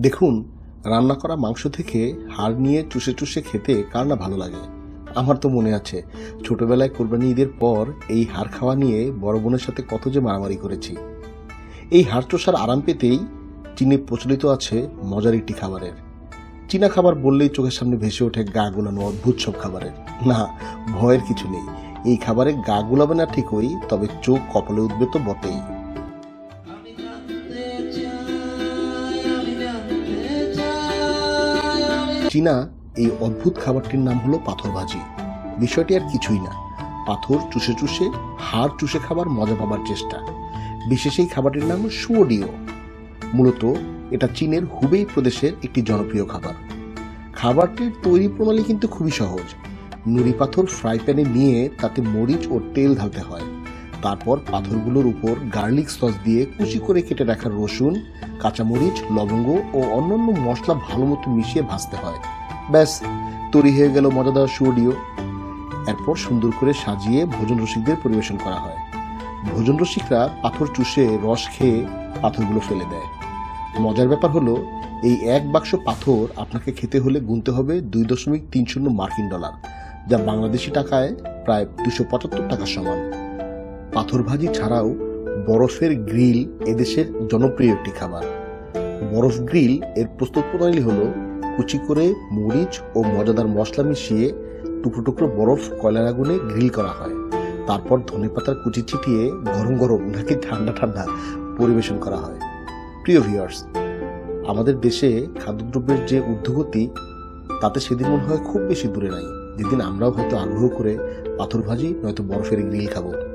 দেখুন, রান্না করা মাংস থেকে হাড় নিয়ে চুষে চুষে খেতে কার না ভালো লাগে? আমার তো মনে আছে, ছোটবেলায় কোরবানি ঈদের পর এই হাড় খাওয়া নিয়ে বড় বোনের সাথে কত যে মারামারি করেছি। এই হাড় চষার আরাম পেতেই চীনে প্রচলিত আছে মজার একটি খাবারের। চীনা খাবার বললেই চোখের সামনে ভেসে ওঠে গা গোলানো অদ্ভুত সব খাবারের। না, ভয়ের কিছু নেই। এই খাবারে গা গোলাবে না ঠিকই, তবে চোখ কপালে তো বটেই। চীনা এই অদ্ভুত খাবারটির নাম হলো পাথর ভাজি। বিষয়টি আর কিছুই না। পাথর চুষে চুষে, হাড় চুষে খাবার মজা পাবার চেষ্টা। বিশেষ এই খাবারটির নাম সুওডিও মূলত এটা চীনের হুবেই প্রদেশের একটি জনপ্রিয় খাবার। খাবারটির তৈরি প্রণালী কিন্তু খুবই সহজ। নুড়ি পাথর ফ্রাই প্যানে নিয়ে তাতে মরিচ ও তেল ঢালতে হয়। তারপর পাথরগুলোর উপর গার্লিক সস দিয়ে কুচি করে কেটে রাখা রসুন, কাঁচামরিচ, লবঙ্গ ও অন্যান্য মশলা ভালো মতো মিশিয়ে ভাজতে হয়। ব্যাস, তৈরি হয়ে গেল মজাদার সুডিও এরপর সুন্দর করে সাজিয়ে ভোজন রসিকদের পরিবেশন করা হয়। ভোজন রসিকরা পাথর চুষে রস খেয়ে পাথরগুলো ফেলে দেয়। মজার ব্যাপার হলো, এই এক বাক্স পাথর আপনাকে খেতে হলে গুনতে হবে দুই দশমিক তিন শূন্য মার্কিন ডলার, যা বাংলাদেশি টাকায় প্রায় দুশো পঁচাত্তর টাকা সমান। পাথর ভাজি ছাড়াও বরফের গ্রিল এদেশের জনপ্রিয় একটি খাবার। বরফ গ্রিল এর প্রস্তুত প্রণালী হলো কুচি করে মরিচ ও মজাদার মশলা মিশিয়ে টুকরো টুকরো বরফ কয়লার আগুনে গ্রিল করা হয়। তারপর ধনেপাতার কুচি ছিটিয়ে গরম গরম নাকি ঠান্ডা ঠান্ডা পরিবেশন করা হয়। প্রিয় ভিউয়ার্স আমাদের দেশে খাদ্যদ্রব্যের যে ঊর্ধ্বগতি, তাতে সেদিন মনে হয় খুব বেশি দূরে নাই। যেদিন আমরাও হয়তো আগ্রহ করে পাথর ভাজি নয়তো বরফের গ্রিল খাব।